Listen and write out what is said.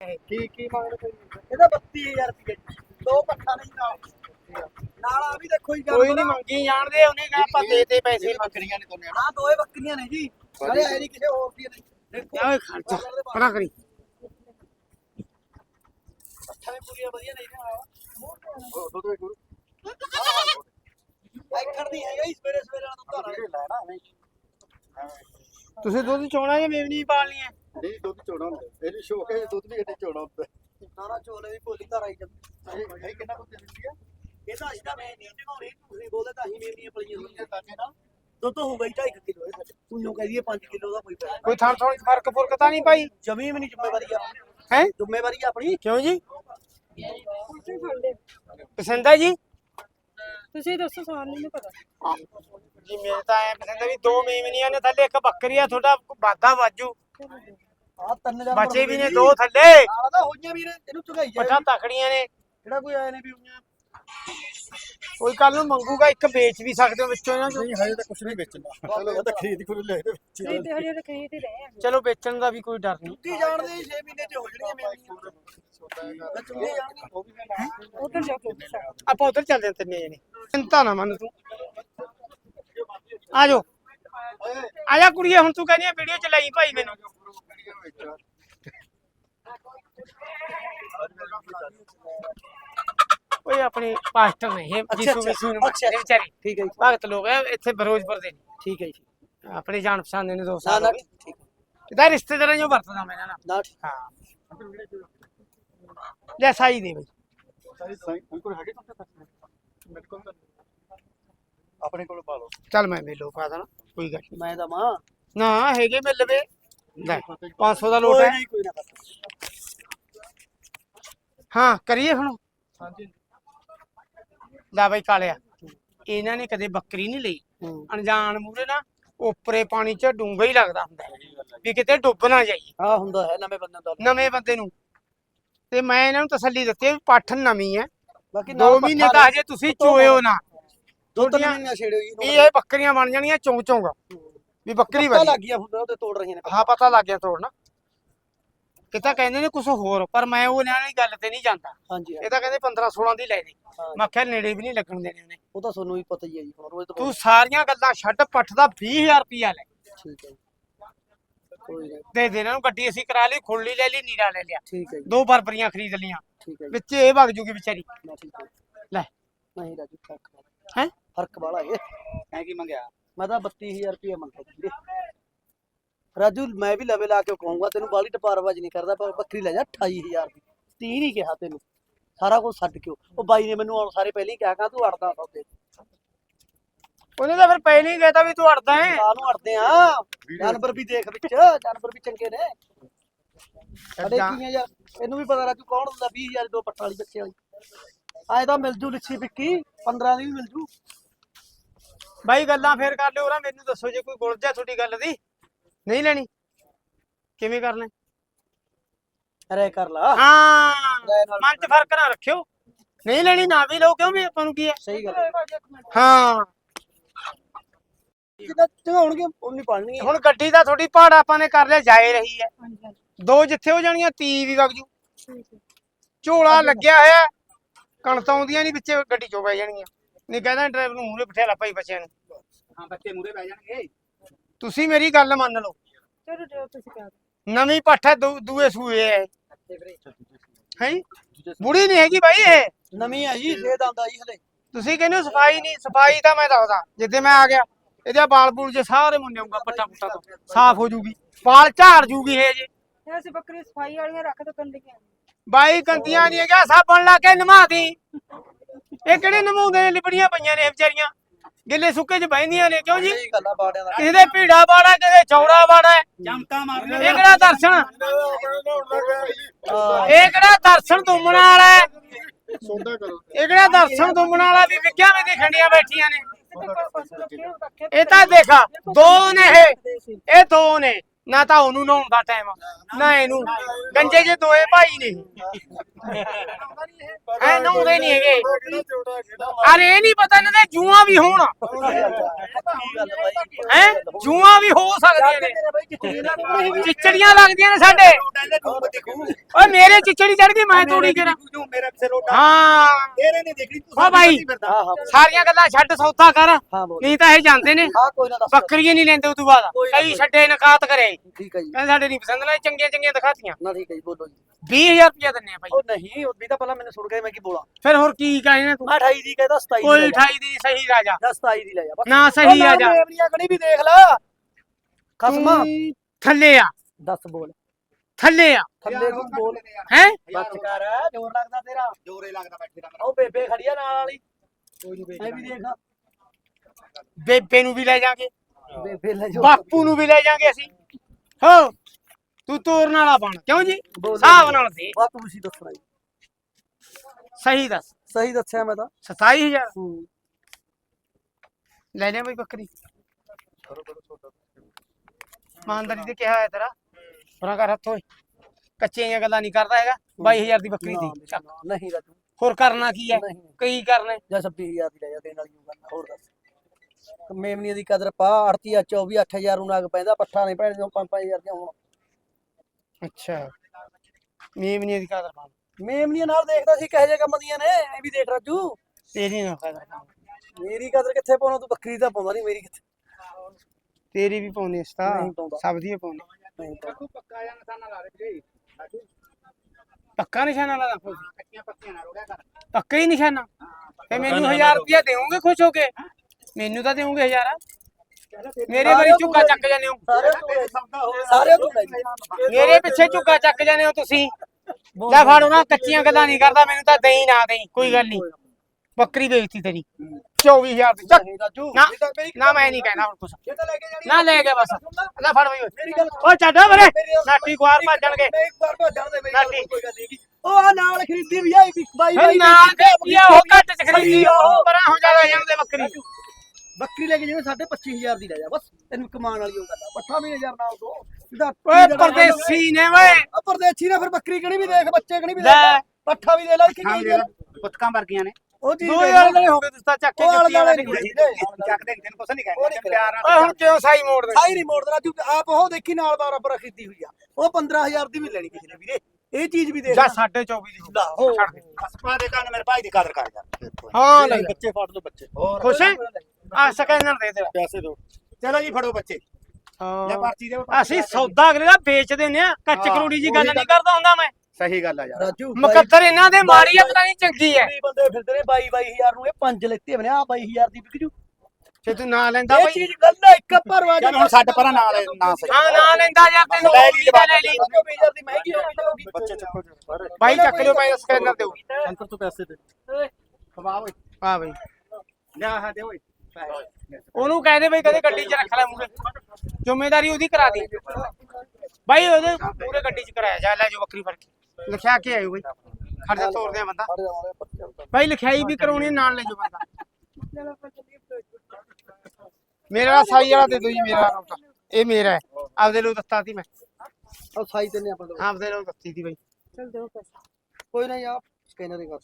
ਕੀ ਕੀ ਮੰਗਦੇ ਇਹਦਾ 32000 ਰੁਪਏ ਦੋ ਪੱਠਾ ਨਹੀਂ ਨਾਲ। ਨਾਲ ਆ ਵੀ ਦੇਖੋ ਜੀ ਕੋਈ ਨਹੀਂ ਮੰਗੀ ਜਾਣਦੇ ਉਹਨੇ ਕਹਾ ਆਪਾਂ ਦੇ ਦੇ ਪੈਸੇ ਬੱਕਰੀਆਂ ਨੇ ਦੋਨੇ ਹਾਂ ਦੋਏ ਬੱਕਰੀਆਂ ਨੇ ਜੀ। ਨਾਲੇ ਐ ਨਹੀਂ ਕਿਸੇ ਹੋਰ ਦੀ ਨਹੀਂ। ਦੇਖੋ ਓਏ ਖਰਚਾ। ਪਤਾ ਕਰੀ। ਪੱਠਾ ਵੀ ਪੂਰੀਆਂ ਵਧੀਆ ਨਹੀਂ ਨਾ ਦੁੱਧ ਵੇ ਗੁਰੂ। ਐਖੜ ਦੀ ਹੈਗਾ ਜੀ ਸਵੇਰੇ ਸਵੇਰੇ ਨਾਲ ਦੁੱਧ ਆਣਾ ਤੁਸੀਂ ਦੁੱਧ ਚੋਣਾ ਜਾਂ ਮੇਵਨੀ ਪਾਲਣੀ ਹੈ? ਨਹੀਂ ਦੁੱਧ ਚੋਣਾ ਹੁੰਦਾ। ਇਹਦੀ ਸ਼ੌਕ ਹੈ ਦੁੱਧ ਵੀ ਇਹਦੇ ਚੋਣਾ ਹੁੰਦਾ। ਨਾਰਾ ਚੋਲੇ ਦੀ ਭੋਲੀ ਧਾਰ ਆਈ ਜਾਂਦੀ ਇਹ ਇਹ ਕਿੰਨਾ ਕੁ ਦਿੰਦੀ ਆ? ਇਹ ਤਾਂ ਅਸੀਂ ਤਾਂ ਮੈਂ ਨਹੀਂ ਤੁਸੀਂ ਬੋਲਦੇ ਤਾਂ ਅਸੀਂ ਮੇਰੀਆਂ ਪਲੀਆਂ ਹੋਈਆਂ। ਕਾਕੇ ਨਾਲ ਦੁੱਧ ਹੋਊਗਾ ਹੀ 2.5 ਕਿਲੋ ਇਹ ਸਾਡੇ ਤੂੰ ਕਹਦੀਏ 5 ਕਿਲੋ ਦਾ ਕੋਈ ਕੋਈ ਥਾਂ ਥੋੜੀ ਫ਼ਰਕ ਫੁਰਕ ਤਾਂ ਨਹੀਂ ਪਾਈ ਜਮੀ ਵੀ ਨਹੀਂ ਜ਼ਿੰਮੇਵਾਰੀ ਆ ਹੈ? ਜ਼ਿੰਮੇਵਾਰੀ ਆਪਣੀ। ਕਿਉਂ ਜੀ? ਪਸੰਦ ਹੈ ਜੀ? ਤੁਸੀਂ ਦੱਸੋ ਸਾਨੂੰ ਨਹੀਂ ਪਤਾ। ਜੀ ਮੇਰੇ ਤਾਂ ਐ ਪਸੰਦ ਹੈ ਵੀ ਦੋ ਮੇਵਨੀਆਂ ਨੇ ਥੱਲੇ ਇੱਕ ਬੱਕਰੀ ਆ ਤੁਹਾਡਾ ਵਾਧਾ ਵਾਜੂ ਆ ਤਿੰਨ ਜਾਨ ਬੱਚੇ ਵੀ ਨੇ ਦੋ ਥੱਲੇ। ਤਾਂ ਹੋਈਆਂ ਵੀ ਨੇ ਇਹਨੂੰ ਝੁਗਾਈ ਜਾ ਪੱਠਾ ਤਕੜੀਆਂ ਨੇ। ਜਿਹੜਾ ਕੋਈ ਆਏ ਨੇ ਵੀ ਹੋਈਆਂ? ਕੋਈ ਕੱਲ ਨੂੰ ਮੰਗੂਗਾ ਇੱਕ ਵੇਚ ਵੀ ਸਕਦੇ ਹੋ ਵਿੱਚੋਂ ਇਹਨਾਂ ਚੋਂ। ਨਹੀਂ ਹਜੇ ਤਾਂ ਕੁਝ ਨਹੀਂ ਵੇਚਣਾ। ਚਲੋ ਇਹ ਤਾਂ ਖਰੀਦ ਖੁਰ ਲੈ ਕੇ ਵੇਚੀ ਨਹੀਂ ਤੇ ਹਜੇ ਤਾਂ ਖਰੀਦ ਹੀ ਰਹੇ ਆ ਚਲੋ ਵੇਚਣ ਦਾ ਵੀ ਕੋਈ ਡਰ ਨਹੀਂ। ਕੀ ਜਾਣਦੇ 6 ਮਹੀਨੇ ਚ ਹੋ ਜਾਣੀਆਂ ਮੇਰੀਆਂ। ਮੈਂ ਚੁੰਗੇ ਜਾਣਦੀ ਉਧਰ ਜਾ ਕੇ ਪੁੱਛੋ। ਆਪਾਂ ਉਧਰ ਚੱਲਦੇ ਹਾਂ ਤਿੰਨੇ ਜਣੇ। ਚਿੰਤਾ ਨਾ ਮੰਨ ਤੂੰ। ਆ ਜਾਓ। ਆ ਜਾ ਕੁੜੀਏ ਹੁਣ ਤੂੰ ਕਹਿੰਦੀ ਆ ਵੀਡੀਓ ਚਲਾਈ ਭਾਈ ਮੈਨੂੰ। ਓਏ ਆਪਣੇ ਪਾਸਟਰ ਨੇ ਇਹ ਜੀਸੂ ਵਿਸੂ ਨੂੰ ਅੱਛਾ, ਮੰਨਦੇ ਵਿਚਾਰੇ। ਠੀਕ ਹੈ ਜੀ। ਭਗਤ ਲੋਕ ਹੈ ਇੱਥੇ ਫਿਰੋਜ਼ਪੁਰ ਦੇ ਨੇ। ਠੀਕ ਹੈ ਜੀ। ਆਪਣੇ ਜਾਣ ਪਛਾਣ ਦੇ ਨੇ ਦੋ ਨਾ ਸਾਲ ਨਾ ਠੀਕ। ਇਹਦਾ ਰਿਸ਼ਤੇਦਾਰਾਂ ਜੋ ਵਰਤਦਾ ਮੈਂ ਨਾਲ ਨਾ ਠੀਕ ਹਾਂ। ਲੈ ਸਾਈ ਦੇ ਬਈ। ਸਾਰੀ ਸਾਈ ਕੋਈ ਕੋਲ ਹੈਗੇ ਤੁਹਾਡੇ ਪਾਸ? ਮੇਰੇ ਕੋਲ ਤਾਂ ਨਹੀਂ। ਆਪਣੇ ਕੋਲ ਪਾ ਲਓ। ਚੱਲ ਮੈਂ ਮੇਲੋ ਪਾ ਦੇਣਾ ਕੋਈ ਗੱਲ ਨੀ। ਮੈਂ ਤਾਂ ਮਾਂ ਨਾ ਹੈਗੇ ਮਿਲ ਲਵੇ ਲੈ 500 ਦਾ ਲੋਟ ਹੈ। ਕੋਈ ਨਾ ਕਰ ਹਾਂ ਕਰੀਏ ਹੁਣ। ਹਾਂਜੀ। ਲੈ ਬਈ ਕਾਲਿਆ ਇਹਨਾਂ ਨੇ ਕਦੇ ਬੱਕਰੀ ਨਹੀਂ ਲਈ। ਅਣਜਾਣ ਮੂਰੇ ਨਾ ਉੱਪਰੇ ਪਾਣੀ 'ਚ ਡੂੰਘਾ ਹੀ ਲੱਗਦਾ ਹੁੰਦਾ ਹੈ ਵੀ ਕਿਤੇ ਡੁੱਬ ਨਾ ਜਾਈਏ। ਆ ਹੁੰਦਾ ਹੈ ਨਵੇਂ ਬੰਦੇ ਦਾ। ਨਵੇਂ ਬੰਦੇ ਨੂੰ। ਤੇ ਮੈਂ ਇਹਨਾਂ ਨੂੰ ਤਸੱਲੀ ਦਿੱਤੀ ਹੈ ਵੀ ਪਾਠਨ ਨਵੀਂ ਹੈ। ਬਾਕੀ ਦੋ ਮਹੀਨੇ ਦਾ ਹਜੇ ਤੁਸੀਂ ਚੋਇਓ ਨਾ। ਦੋ ਤਿੰਨ ਤੁਹਾਡੀਆਂ- ਮਹੀਨੇ ਛੇੜਿਓ ਜੀ। ਵੀ ਇਹ ਬੱਕਰੀਆਂ ਬਣ ਜਾਣੀਆਂ ਚੌਂਗ ਚੌਂਗ। ਵੀ ਬੱਕਰੀ ਲੱਗ ਗਿਆ ਹੁੰਦਾ ਉਹਦੇ ਤੋੜ ਰਹੀਆਂ ਨੇ। ਹਾਂ ਪਤਾ ਲੱਗ ਗਿਆ ਤੋੜਨਾ। ਕਿਤਾ ਕਹਿੰਦੇ ਨੇ ਕੁਝ ਹੋਰ ਪਰ ਮੈਂ ਉਹ ਇਹਨਾਂ ਦੀ ਗੱਲ ਤੇ ਨਹੀਂ ਜਾਂਦਾ। ਹਾਂਜੀ ਹਾਂ। ਇਹ ਤਾਂ ਕਹਿੰਦੇ 15 16 ਦੀ ਲੈ ਦੇ ਹਾਂ। ਮੈਂ ਕਿਹਾ ਨੇੜੇ ਵੀ ਨਹੀਂ ਲੱਗਣ ਦੇਣੇ ਉਹਨੇ। ਉਹ ਤਾਂ ਤੁਹਾਨੂੰ ਵੀ ਪਤਾ ਹੀ ਹੈ ਜੀ ਹੁਣ ਰੋਜ਼ ਤਾਂ ਤੂੰ ਸਾਰੀਆਂ ਗੱਲਾਂ ਛੱਡ ਪੱਠ ਦਾ 20000 ਰੁਪਿਆ ਲੈ। ਠੀਕ ਹੈ ਜੀ। ਕੋਈ ਨਹੀਂ ਦੇ ਦੇ ਇਹਨਾਂ ਨੂੰ ਗੱਡੀ ਅਸੀਂ ਕਰਾ ਲਈ ਖੁੱਲੀ ਲੈ ਲਈ ਨੀਰਾ ਲੈ ਲਿਆ। ਠੀਕ ਹੈ ਜੀ। ਦੋ ਬਰਬਰੀਆਂ ਖਰੀਦ ਲੀਆਂ ਠੀਕ ਹੈ ਵਿੱਚ ਇਹ ਵਗ ਜੂਗੀ ਵਿਚਾਰੀ। ਹੈ। ਲੈ। ਨਹੀਂ ਰਾਜੂ ਫ਼ਰਕ ਹੈ? ਫ਼ਰਕ ਵਾਲਾ ਇਹ। ਐ ਕੀ ਮੰਗਿਆ? ਮੈਂ ਤਾਂ 32000 ਰੁਪਏ ਮੰਗਿਆ ਜੀ। ਰਾਜੂ ਮੈਂ ਵੀ ਲਵੇ ਲਾ ਕੇ ਕਹੂੰਗਾ ਤੈਨੂੰ ਬਾਲੀ ਟਪਾਰਵਾਜ ਨਹੀਂ ਕਰਦਾ ਪਰ ਬੱਕਰੀ ਲੈ ਜਾ 28000 ਦੀ। 30 ਨਹੀਂ ਕਿਹਾ ਤੈਨੂੰ। ਸਾਰਾ ਕੁਝ ਛੱਡ ਕੇ ਉਹ ਬਾਈ ਨੇ ਮੈਨੂੰ ਹੁਣ ਸਾਰੇ ਪਹਿਲਾਂ ਹੀ ਕਿਹਾ ਕਾ ਤੂੰ ਅੜਦਾ ਸੌਦੇ ਉਹਨੇ ਤਾਂ ਫਿਰ ਪਹਿਲਾਂ ਹੀ ਕਹਿਤਾ ਵੀ ਤੂੰ ਅੜਦਾ ਹੈ। ਕਾਹਨੂੰ ਅੜਦੇ ਆ। ਜਾਨਵਰ ਵੀ ਦੇਖ ਵਿੱਚ ਜਾਨਵਰ ਵੀ ਚੰਗੇ ਨੇ। ਅੜੇ ਜਾ- ਕੀ ਆ ਯਾਰ ਇਹਨੂੰ ਵੀ ਪਤਾ ਰਾਜੂ ਕੌਣ ਹੁੰਦਾ 20000 ਦੋ ਪੱਟਾਂ ਵਾਲੀ ਬੱਚੇ ਵਾਲੀ ਆਏ ਤਾਂ ਮਿਲ ਜੂ ਲਿੱਛੀ ਵਿੱਕੀ 15 ਦੀ ਵੀ ਮਿਲ ਜੂ। ਬਾਈ ਗੱਲਾਂ ਫੇਰ ਕਰ ਲਿਓ ਨਾ ਮੈਨੂੰ ਦੱਸੋ ਜੇ ਕੋਈ ਗੁਲਜ ਹੈ ਤੁਹਾਡੀ ਗੱਲ ਦੀ। ਨਹੀਂ ਲੈਣੀ? ਕਿਵੇਂ ਕਰਨਾ? ਰਹਿ ਕਰ ਲਾ। ਹਾਂ ਮਨ 'ਚ ਫ਼ਰਕ ਨਾ ਰੱਖਿਓ। ਨਹੀਂ ਲੈਣੀ ਨਾ ਵੀ ਲਓ ਕਿਉਂ ਵੀ ਆਪਾਂ ਨੂੰ ਕੀ ਹੈ? ਸਹੀ ਗੱਲ ਹੈ। ਹਾਂ। ਜਿੱਦਾਂ ਚੰਗਾਉਣਗੇ ਉਨੀ ਪੜਨੀ ਹੈ। ਹੁਣ ਗੱਡੀ ਦਾ ਥੋੜੀ ਪਹਾੜ ਆਪਾਂ ਨੇ ਕਰ ਲਿਆ ਜਾਏ ਰਹੀ ਹੈ। ਦੋ ਜਿੱਥੇ ਹੋ ਜਾਣੀਆਂ 30 ਵੀ ਵਗ ਜੂ। ਝੋਲਾ ਲੱਗਿਆ ਹੋਇਆ ਕਣਤਾਂ ਆਉਂਦੀਆਂ ਨਹੀਂ ਵਿੱਚ ਗੱਡੀ ਚੋਂ ਬਹਿ ਜਾਣਗੀਆਂ ਨਹੀਂ ਕਹਿੰਦਾ ਡਰਾਈਵਰ ਨੂੰ ਮੂਹਰੇ ਬਿਠਾ ਲਾ ਭਾਈ ਬੱਚਿਆਂ ਨੂੰ। ਹਾਂ ਬੱਚੇ ਮੂਰੇ ਬਹਿ ਜਾਣਗੇ। ਤੁਸੀਂ ਮੇਰੀ ਗੱਲ ਮੰਨ ਲਓ। ਚਲੋ ਜੋ ਤੁਸੀਂ ਕਹੋ ਨਵੀਂ ਪੱਠ ਦੂ- ਦੂਏ ਸੂਏ ਹੈ ਹੈ? ਬੁੜੀ ਨਹੀਂ ਹੈਗੀ ਭਾਈ ਇਹ। ਨਵੀਂ ਆ ਜੀ ਛੇ ਦੰਦ ਆਈ ਹਲੇ। ਤੁਸੀਂ ਕਹਿੰਦੇ ਹੋ ਸਫ਼ਾਈ ਨਹੀਂ ਸਫ਼ਾਈ ਤਾਂ ਮੈਂ ਦੱਸਦਾ। ਜਿੱਦੇ ਮੈਂ ਆ ਗਿਆ ਇਹਦੇ ਬਾਲ ਬੂਲ ਜੇ ਸਾਰੇ ਮੁੰਨੇਊਗਾ ਪੱਟਾ ਪੁੱਟਾ ਤੋਂ। ਸਾਫ਼ ਹੋ ਜੂਗੀ। ਬਾਲ ਝਾੜ ਜੂਗੀ ਇਹ ਜੇ। ਅਸੀਂ ਬੱਕਰੀ ਸਫ਼ਾਈ ਵਾਲੀਆਂ ਰੱਖ ਦੋ ਕੰਡੀਆਂ ਬਾਈ ਗੰਦੀਆਂ ਨਹੀਂ ਹੈਗਾ ਸਾਬਣ ਲਾ ਕੇ ਨਮਾਤੀ। ਇਹ ਕਿਹੜੇ ਨਮਾਉਂਦੇ ਨੇ ਲਿਬੜੀਆਂ ਪਈਆਂ ਨੇ ਇਹ ਵਿਚਾਰੀਆਂ? ਗਿੱਲੇ ਸੁੱਕੇ ਚ ਬਹਿੰਦੀਆਂ ਨੇ ਕਿਉਂ ਜੀ? ਸਹੀ ਗੱਲ ਆ ਬਾੜਿਆਂ ਦਾ। ਕਿਸੇ ਦੇ ਭੀੜਾ ਬਾੜਾ ਕਿਸੇ ਚੌੜਾ ਬਾੜਾ ਹੈ। ਚਮਕਾ ਮਾਰਨੇ ਇਹ ਕਿਹੜਾ ਦਰਸ਼ਨ? ਇਹ ਕਿਹੜਾ ਦਰਸ਼ਨ ਦੁੰਮਣਾ ਵਾਲਾ ਹੈ? ਸੌਦਾ ਕਰੋ ਇਹ ਕਿਹੜਾ ਦਰਸ਼ਨ ਦੁੰਮਣਾ ਵਾਲਾ ਵੀ ਵਿਗਿਆ ਵਿੱਚ ਖੰਡੀਆਂ ਬੈਠੀਆਂ ਨੇ? ਇਹ ਤਾਂ ਦੇਖਾ ਦੋ ਨੇ ਇਹ। ਇਹ ਦੋ ਨੇ। ਨਾ ਤਾਂ ਉਹਨੂੰ ਨਹਾਉਣ ਦਾ ਟਾਈਮ ਨਾ ਇਹਨੂੰ। ਗੰਜੇ ਜੇ ਦੋਏ ਭਾਈ ਨੇ। ਐ ਨਹਾਉਂਦੇ ਨਹੀਂ ਹੈਗੇ। ਅਰੇ ਇਹ ਨਹੀਂ ਪਤਾ ਇਹਨਾਂ ਦੇ ਜੂਆਂ ਵੀ ਹੋਣ। ਹੈ? ਜੂਆਂ ਵੀ ਹੋ ਸਕਦੀਆਂ ਨੇ। ਨਾ ਚਿਚੜੀਆਂ ਲੱਗਦੀਆਂ ਨੇ ਸਾਡੇ। ਓਏ ਮੇਰੇ ਚਿਚੜੀ ਚੜ ਗਈ ਮੈਂ ਤੋੜੀ ਰੋਟਾ ਹਾਂ। ਤੇਰੇ ਨਹੀਂ ਦੇਖਣੀ ਤੂੰ ਓ ਹਾਂ ਸਾਰੀਆਂ ਗੱਲਾਂ ਛੱਡ ਸੌਦਾ ਕਰ। ਨਹੀਂ ਤਾਂ ਇਹ ਜਾਂਦੇ ਨੇ। ਨਾ ਬੱਕਰੀਆਂ ਨਹੀਂ ਲੈਂਦੇ ਉਦੋਂ ਬਾਅਦ। ਨਾ, ਕੋਈ ਛੱਡੇ ਨਕਾਤ ਕਰੇ। ਠੀਕ ਹੈ ਜੀ। ਕਹਿੰਦੇ ਸਾਡੇ ਨਹੀਂ ਪਸੰਦ ਲੈ ਚੰਗੀਆਂ ਚੰਗੀਆਂ ਦਿਖਾਤੀਆਂ। ਨਾ ਠੀਕ ਹੈ ਜੀ ਬੋਲੋ ਜੀ। 20000 ਰੁਪਇਆ ਦਿੰਨੇ ਆ ਭਾਈ ਉਹ ਨਹੀਂ ਉਦੋਂ ਤਾਂ ਪਹਿਲਾਂ ਮੈਨੂੰ ਸੁਣ ਕੇ ਮੈਂ ਕੀ ਬੋਲਾਂ? ਫਿਰ ਹੋਰ ਕੀ ਕਹੇ ਤੂੰ? ਮੈਂ 28 ਦੀ ਕਹਿੰਦਾ 27 ਕੋਈ ਦੀ 28 ਦੀ ਸਹੀ ਰਾਜਾ ਜਾਂ। 27 ਦੀ ਲੈ ਜਾ ਬਸ। ਨਾ ਸਹੀ ਆ ਜਾ। ਮੇਵਨੀਆਂ ਕਣੀ ਵੀ ਦੇਖ ਲੈ। ਖਸਮਾ। ਥੱਲੇ ਆ। ਦੱਸ ਬੋਲ। ਥੱਲੇ ਆ। ਥੱਲੇ ਨੂੰ ਬੋਲ। ਹੈ? ਬੱਚ ਕਰ ਜੋਰ ਲੱਗਦਾ ਤੇਰਾ। ਜੋਰੇ ਲੱਗਦਾ ਬੈਠੇ ਦਾ ਉਹ ਬੇਬੇ ਖੜੀ ਆ ਨਾਲ ਵਾਲੀ। ਮੈਂ ਵੀ ਦੇਖ। ਬੇਬੇ ਨੂੰ ਵੀ ਲੈ ਜਾਾਂਗੇ। ਬੇਬੇ ਲੈ ਜਾ ਬਾਪੂ ਨੂੰ ਵੀ ਲੈ ਜਾਾਂਗੇ ਅਸੀਂ। ਹੋ ਤੂੰ ਤੋਰਨ ਵਾਲਾ ਬਣ। ਕਿਉਂ ਜੀ? ਹਿਸਾਬ ਨਾਲ ਦੇ। ਬਾਤ ਤੁਸੀਂ ਦੱਸਣਾ ਜੀ। ਸਹੀ ਦੱਸ। ਸਹੀ ਦੱਸਿਆ ਮੈਂ ਤਾਂ। 27000 ਹੂੰ। ਲੈ ਲੈ ਬਈ ਬੱਕਰੀ। ਇਮਾਨਦਾਰੀ ਤੇ ਕਿਹਾ ਹੈ ਤੇਰਾ। ਬਰਾ ਕਰ ਹੱਥ ਓਏ। ਕੱਚੀਆਂ ਜਿਹੀਆਂ ਗੱਲਾਂ ਨਹੀਂ ਕਰਦਾ ਹੈਗਾ। 22000 ਦੀ ਬੱਕਰੀ ਦੀ। ਨਹੀਂ ਰਾਜੂ ਹੋਰ ਕਰਨਾ ਕੀ ਹੈ? ਨਹੀਂ। ਕਈ ਕਰਨੇ। ਜਾਂ 26000 ਦੀ ਲੈ ਜਾ ਦੇਣ ਵਾਲੀ ਨੂੰ ਗੱਲ ਹੋਰ ਦੱਸ। ਮੇਮਨੀਆਂ ਦੀ ਕਦਰ ਪਾ 38 ਆ 24 8000 ਨੂੰ ਨਾਗ ਪੈਂਦਾ ਪੱਠਾ ਨਹੀਂ ਭੈਣ ਜੋ 5-5000 ਦੀਆਂ ਹੁਣ। ਅੱਛਾ ਮੇਵਨੀ ਦੀ ਕਾਦਰ ਪਾ। ਮੇਮਨੀਆਂ ਨਾਲ ਦੇਖਦਾ ਸੀ ਕਹੇ ਜੇ ਕੰਮ ਦੀਆਂ ਨੇ ਐ ਵੀ ਦੇਖ ਰਾਜੂ। ਤੇਰੀ ਨਾ ਕਾਦਰ ਪਾ। ਮੇਰੀ ਕਦਰ ਕਿੱਥੇ ਪਾਉਣਾ ਤੂੰ ਬੱਕਰੀ ਤਾਂ ਪਾਉਂਦਾ ਨਹੀਂ ਮੇਰੀ ਕਿੱਥੇ। ਤੇਰੀ ਵੀ ਪਾਉਣੀ ਇਸ ਤਾਂ ਨਹੀਂ ਪਾਉਂਦਾ। ਸਭ ਦੀ ਪਾਉਣੀ। ਪੱਕਾ ਜਾਂ ਨਿਸ਼ਾਨਾ ਲਾ ਦੇ ਵੀਰੇ। ਪੱਕਾ ਨਿਸ਼ਾਨਾ ਲਾ ਕੱਚੀਆਂ ਪੱਕੀਆਂ ਨਾ ਰੋੜਿਆ ਕਰ ਪੱਕਾ ਹੀ ਨਿਸ਼ਾਨਾ। ਤੇ ਮੈਨੂੰ 1000 ਰੁਪਇਆ ਦੇਵੋਗੇ ਖੁਸ਼ ਹੋ ਕੇ? ਮੈਨੂੰ ਤਾਂ ਦੇਵੋਗੇ 1000 ਮੇਰੇ ਵਾਰੀ ਝੁੱਗਾ ਚੱਕ ਜਾਂਦੇ ਹੋ। ਸਾਰੇ ਤੂੰ ਲੈ ਜਾ। ਮੇਰੇ ਪਿੱਛੇ ਝੁੱਗਾ ਚੱਕ ਜਾਂਦੇ ਹੋ ਤੁਸੀਂ। ਲੈ ਫੜ ਉਹਨਾਂ ਕੱਚੀਆਂ ਗੱਲਾਂ ਨਹੀਂ ਕਰਦਾ ਮੈਨੂੰ ਤਾਂ ਦੇਈ ਨਾ ਦੇਈ ਕੋਈ ਗੱਲ ਨਹੀਂ। ਬੱਕਰੀ ਵੇਚਤੀ ਤੇਰੀ। 24000 ਦੀ। ਚੱਕ। ਰਾਜੂ ਨਾ ਮੇਰੀ ਮੈਂ ਨਹੀਂ ਕਹਿਣਾ ਹੁਣ ਕੁਛ। ਇਹ ਤਾਂ ਲੈ ਕੇ ਜਾਣੀ ਨਾ ਲੈ ਗਿਆ ਬਸ। ਲੈ ਫੜ ਬਈ ਮੇਰੀ ਗੱਲ ਓ ਛੱਡ ਬਰੇ ਨਾਟੀ ਕੁਆਰ ਭੱਜਣਗੇ ਇੱਕ ਵਾਰ ਦੇ ਮੇਰੀ ਨਾਟੀ। ਕੋਈ ਗੱਲ ਨਹੀਂ ਉਹ ਆ ਨਾਲ ਖਰੀਦੀ ਵੀ ਆ ਇੱਕ ਬਾਈ ਬਾਈ ਨਾਲ ਦੇ। ਉਹ ਘੱਟ ਚ ਖਰੀਦੀ। ਉਹ। ਪਰਾਂ ਹੋ ਜਾਵੇ ਜਾਂਦੇ ਬੱਕਰੀ। ਬੱਕਰੀ ਲੈ ਕੇ ਜਿਵੇਂ ਸਾਡੇ 25000 ਦੀ ਲੈ ਜਾ ਬਸ। ਤੈਨੂੰ ਕਮਾਉਣ ਵਾਲੀ ਉਹ ਗੱਲ ਆ। ਪੱਠਾ ਵੀ ਹਜ਼ਾਰ ਨਾਲ ਦੋ। ਇਹਦਾ ਓਏ ਪਰਦੇਸੀ ਨੇ ਓਏ। ਆ ਪਰਦੇਸੀ ਨੇ ਫਿਰ ਬੱਕਰੀ ਕਣੀ ਵੀ ਦੇਖ ਬੱਚੇ ਕਣੀ ਵੀ ਲੈ। ਦੇਖ ਪੱਠਾ ਵੀ ਲੈ ਲੈ ਕਿ ਕੀ ਪੁੱਤਕਾਂ ਵਰਗੀਆਂ ਨੇ। ਉਹ ਚੀਜ਼ ਦੋ ਯਾਰ ਲੈ। ਦੇ ਹੋ ਗਏ ਤੁਸੀਂ ਤਾਂ ਚੱਕ ਕੇ ਚੱਕ ਦੇ ਤੈਨੂੰ ਕੁਛ ਨਹੀਂ ਕਹਿੰਦੇ। ਪਿਆਰ ਓਏ ਹੁਣ ਕਿਉਂ ਸਾਈ ਮੋੜ ਦੇ? ਸਾਈ ਨਹੀਂ ਮੋੜਦਾ ਰਾਜੂ। ਆਪ ਉਹ ਦੇਖੀ ਨਾਲ ਬਰਾਬਰ ਖਰੀਦੀ ਹੋਈ ਆ। ਉਹ 15000 ਦੀ ਵੀ ਲੈਣੀ ਕਿਸੇ ਨੇ ਵੀਰੇ। ਇਹ ਚੀਜ਼ ਵੀ ਦੇਖ ਜਾਂ 24.5 ਦੀ। ਲਾ ਹੋ। ਛੱਡ ਦੇ। ਕਸਪਾ ਦੇ ਕੰਨ ਮੇਰੇ ਭਾਈ ਦੀ ਕਦਰ ਕਰ ਜਾ ਹਾਂ ਲੈ ਲੈ। ਬੱਚੇ ਫੜ ਲਓ ਬੱਚੇ। ਖੁਸ਼ ਹੈ? ਆ ਸਕੈਨਰ ਦੇ ਦੇ। ਪੈਸੇ ਦਿਓ ਚਲੋ ਜੀ ਫੜੋ ਬੱਚੇ। ਲੈ ਹਾਂ ਪਰਚੀ ਦੇ ਅਸੀਂ ਸੌਦਾ ਅਗਲੇ ਦਾ ਵੇਚ ਦਿੰਨੇ ਆ ਕੱਚ ਹਾਂ, ਕਰੋੜੀ ਜੀ ਉਹੀ ਗੱਲ ਤਾਂ- ਨਹੀਂ ਕਰਦਾ ਹੁੰਦਾ ਮੈਂ। ਸਹੀ ਗੱਲ ਆ ਯਾਰ। ਰਾਜੂ ਮੁਕੱਦਰ ਇਹਨਾਂ ਦੇ ਮਾੜੀ ਆ ਪਤਾ ਨਹੀਂ ਚੰਗੀ ਐ ਬਾਈ ਬੰਦੇ ਫਿਰਦੇ ਨੇ 22 22000 ਨੂੰ ਇਹ ਪੰਜ ਲੈਤੇ ਬਨੇ ਆ 22000 ਦੀ ਵਿਕ ਜੂ ਤੂੰ ਨਾ ਲੈਂਦਾ ਇਹ ਬਈ। ਚੀਜ਼ ਗੱਲ ਹੈ ਇੱਕ ਭਰਵਾ ਚੱਲ ਹੁਣ ਛੱਡ ਪਰਾਂ ਨਾਲ ਨਾ ਸਹੀ। ਹਾਂ ਨਾ ਲੈਂਦਾ ਯਾਰ ਤੈਨੂੰ ਲੈ ਲਈ ਲੈ ਲਈ। 20000 ਦੀ ਮਹਿੰਗੀ ਹੋ ਗਈ ਹੋਗੀ ਬੱਚੇ ਚੱਕੋ ਬਾਈ ਚੱਕ ਲਿਓ ਭਾਈ ਸਕੈਨਰ ਦਿਓ। ਅੰਕਲ ਤੋਂ ਪੈਸੇ ਦੇ। ਖਵਾ ਓਏ ਹਾਂ ਬਈ। ਲਿਆ ਹਾਂ ਦੇ ਓਏ। ਉਹਨੂੰ ਕਹਿ ਦੇ ਬਈ ਕਦੇ ਗੱਡੀ 'ਚ ਰੱਖ ਲੈ ਮੂਰੇ ਜ਼ਿੰਮੇਵਾਰੀ ਉਹਦੀ ਕਰਾ ਦੇ। ਬਾਈ ਉਹਦੇ ਪੂਰੇ ਗੱਡੀ 'ਚ ਕਰਾਇਆ ਜਾ ਲੈ ਜੋ ਬੱਕਰੀ ਫੜ ਕੇ। ਲਿਖਿਆ ਕੇ ਆਇਓ ਬਈ। ਖੜਦੇ ਤੋਰਦੇ ਆ ਬੰਦਾ। ਬਾਈ ਲਿਖਾਈ ਵੀ ਕਰਾਉਣੀ ਨਾਲ ਲੈ ਜੋ ਬੰਦਾ। ਮੇਰਾ ਸਾਈ ਵਾਲਾ ਦੇ ਦਿਓ ਜੀ ਮੇਰਾ ਨੋਟ। ਇਹ ਮੇਰਾ ਹੈ। ਆਪਦੇ ਲੋ ਦਿੱਤਾ ਸੀ ਮੈਂ। ਉਹ ਸਾਈ ਤੇ ਨੇ ਆਪਾਂ ਨੂੰ। ਆਪਦੇ ਲੋ ਦਿੱਤੀ ਸੀ ਬਾਈ। ਚਲ ਦਿਓ ਪੈਸੇ। ਕੋਈ ਨਹੀਂ ਆਪ ਸਕੈਨਰ ਹੀ ਕਰ